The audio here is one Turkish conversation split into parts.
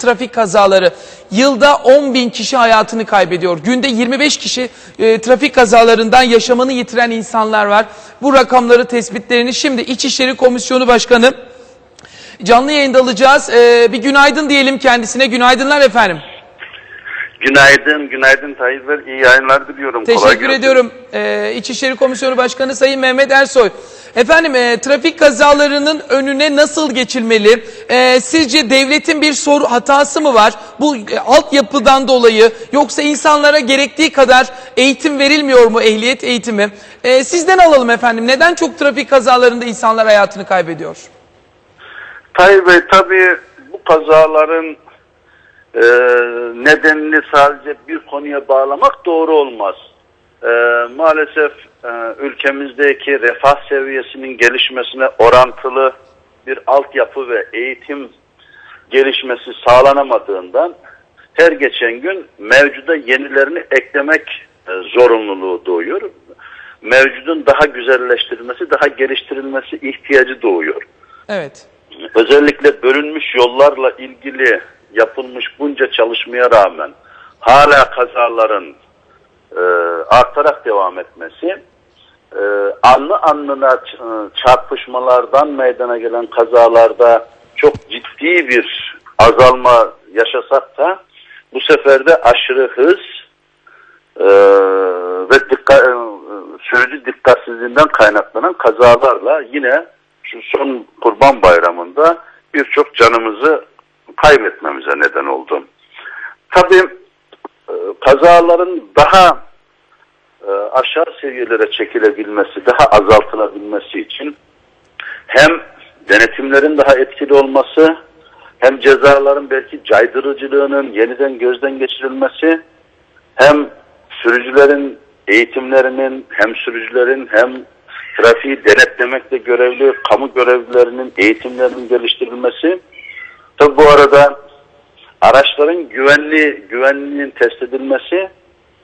Trafik kazaları yılda 10 bin kişi hayatını kaybediyor. Günde 25 kişi e, trafik kazalarından yaşamını yitiren insanlar var. Bu rakamları tespitlerini şimdi İçişleri Komisyonu Başkanı canlı yayında alacağız. E, bir günaydın diyelim kendisine. Günaydınlar efendim. Günaydın, günaydın Tayyip Bey. İyi yayınlar diliyorum. Kolay Teşekkür gelsin. ediyorum. Ee, İçişleri Komisyonu Başkanı Sayın Mehmet Ersoy. Efendim e, trafik kazalarının önüne nasıl geçilmeli? E, sizce devletin bir soru hatası mı var? Bu e, altyapıdan dolayı yoksa insanlara gerektiği kadar eğitim verilmiyor mu ehliyet eğitimi? E, sizden alalım efendim. Neden çok trafik kazalarında insanlar hayatını kaybediyor? Tayyip Bey tabii bu kazaların e, nedenini sadece bir konuya bağlamak doğru olmaz. E, maalesef e, ülkemizdeki refah seviyesinin gelişmesine orantılı bir altyapı ve eğitim gelişmesi sağlanamadığından her geçen gün mevcuda yenilerini eklemek e, zorunluluğu doğuyor. Mevcudun daha güzelleştirilmesi, daha geliştirilmesi ihtiyacı doğuyor. Evet. Özellikle bölünmüş yollarla ilgili yapılmış bunca çalışmaya rağmen hala kazaların e, artarak devam etmesi, e, anlı anlına ç- çarpışmalardan meydana gelen kazalarda çok ciddi bir azalma yaşasak da bu sefer de aşırı hız e, ve dikkat, e, sürücü dikkatsizliğinden kaynaklanan kazalarla yine şu son kurban bayramında birçok canımızı kaybetmemize neden oldu. Tabii e, kazaların daha e, aşağı seviyelere çekilebilmesi, daha azaltılabilmesi için hem denetimlerin daha etkili olması, hem cezaların belki caydırıcılığının yeniden gözden geçirilmesi, hem sürücülerin eğitimlerinin, hem sürücülerin hem trafiği denetlemekle görevli kamu görevlilerinin eğitimlerinin geliştirilmesi. Tabi bu arada araçların güvenli güvenliğinin test edilmesi,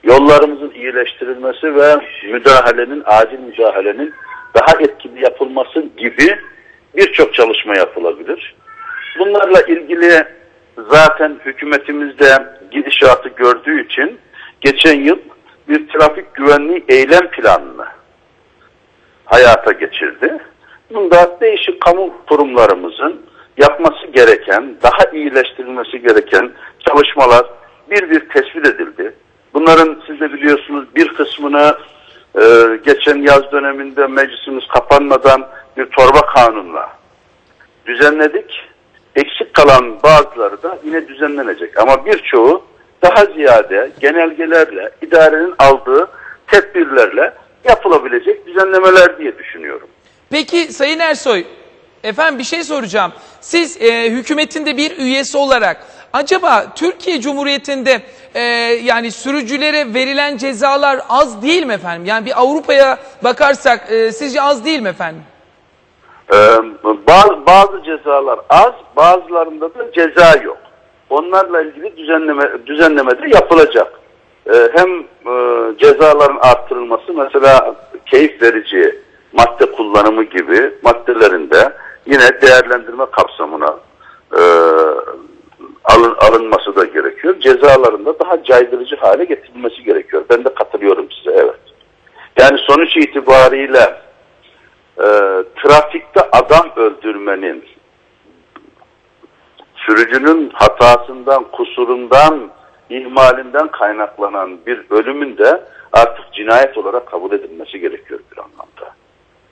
yollarımızın iyileştirilmesi ve müdahalenin, acil müdahalenin daha etkili yapılması gibi birçok çalışma yapılabilir. Bunlarla ilgili zaten hükümetimizde gidişatı gördüğü için geçen yıl bir trafik güvenliği eylem planını hayata geçirdi. Bunda değişik kamu kurumlarımızın gereken, daha iyileştirilmesi gereken çalışmalar bir bir tespit edildi. Bunların siz de biliyorsunuz bir kısmını e, geçen yaz döneminde meclisimiz kapanmadan bir torba kanunla düzenledik. Eksik kalan bazıları da yine düzenlenecek. Ama birçoğu daha ziyade genelgelerle, idarenin aldığı tedbirlerle yapılabilecek düzenlemeler diye düşünüyorum. Peki Sayın Ersoy, efendim bir şey soracağım. Siz e, hükümetin de bir üyesi olarak acaba Türkiye Cumhuriyeti'nde e, yani sürücülere verilen cezalar az değil mi efendim? Yani bir Avrupa'ya bakarsak e, sizce az değil mi efendim? Ee, bazı, bazı cezalar az, bazılarında da ceza yok. Onlarla ilgili düzenleme düzenleme de yapılacak. Ee, hem e, cezaların arttırılması mesela keyif verici madde kullanımı gibi maddelerinde yine değerlendirme kapsamına e, alın, alınması da gerekiyor. Cezalarında daha caydırıcı hale getirilmesi gerekiyor. Ben de katılıyorum size evet. Yani sonuç itibariyle e, trafikte adam öldürmenin sürücünün hatasından, kusurundan, ihmalinden kaynaklanan bir ölümün de artık cinayet olarak kabul edilmesi gerekiyor bir anlamda.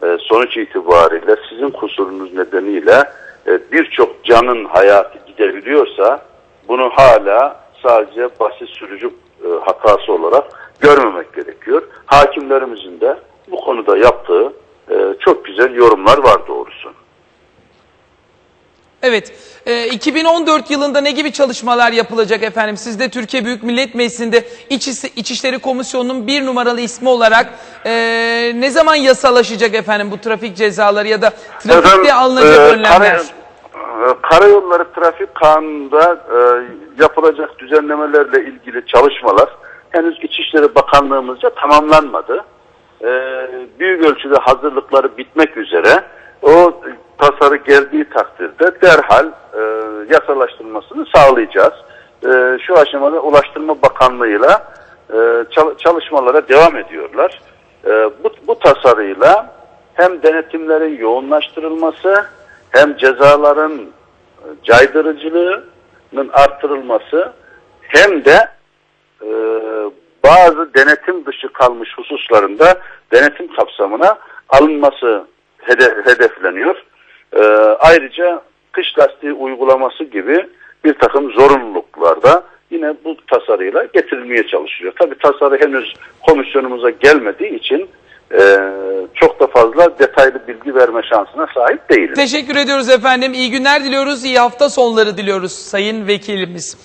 E, sonuç itibariyle sizin kusurunuz nedeniyle e, birçok canın hayatı gidebiliyorsa bunu hala sadece basit sürücü e, hatası olarak görmemek gerekiyor. Hakimlerimizin de bu konuda yaptığı çok güzel yorumlar var doğrusu. Evet, e, 2014 yılında ne gibi çalışmalar yapılacak efendim? Siz de Türkiye Büyük Millet Meclisi'nde İçişi- İçişleri Komisyonu'nun bir numaralı ismi olarak e, ne zaman yasalaşacak efendim bu trafik cezaları ya da trafikte Efendim, alınacak e, önlemler? kara- Karayolları Trafik Kanunu'nda e, yapılacak düzenlemelerle ilgili çalışmalar henüz İçişleri Bakanlığımızca tamamlanmadı. E, büyük ölçüde hazırlıkları bitmek üzere. O tasarı geldiği takdirde derhal e, yasalaştırılmasını sağlayacağız. E, şu aşamada Ulaştırma Bakanlığı'yla e, çal- çalışmalara devam ediyorlar. E, bu, bu tasarıyla hem denetimlerin yoğunlaştırılması hem cezaların e, caydırıcılığının arttırılması hem de e, bazı denetim dışı kalmış hususlarında denetim kapsamına alınması hede- hedefleniyor. E, ayrıca kış lastiği uygulaması gibi bir takım zorunluluklarda yine bu tasarıyla getirilmeye çalışılıyor. Tabi tasarı henüz komisyonumuza gelmediği için e, çok da fazla detaylı bilgi verme şansına sahip değilim. Teşekkür ediyoruz efendim. İyi günler diliyoruz. iyi hafta sonları diliyoruz sayın vekilimiz.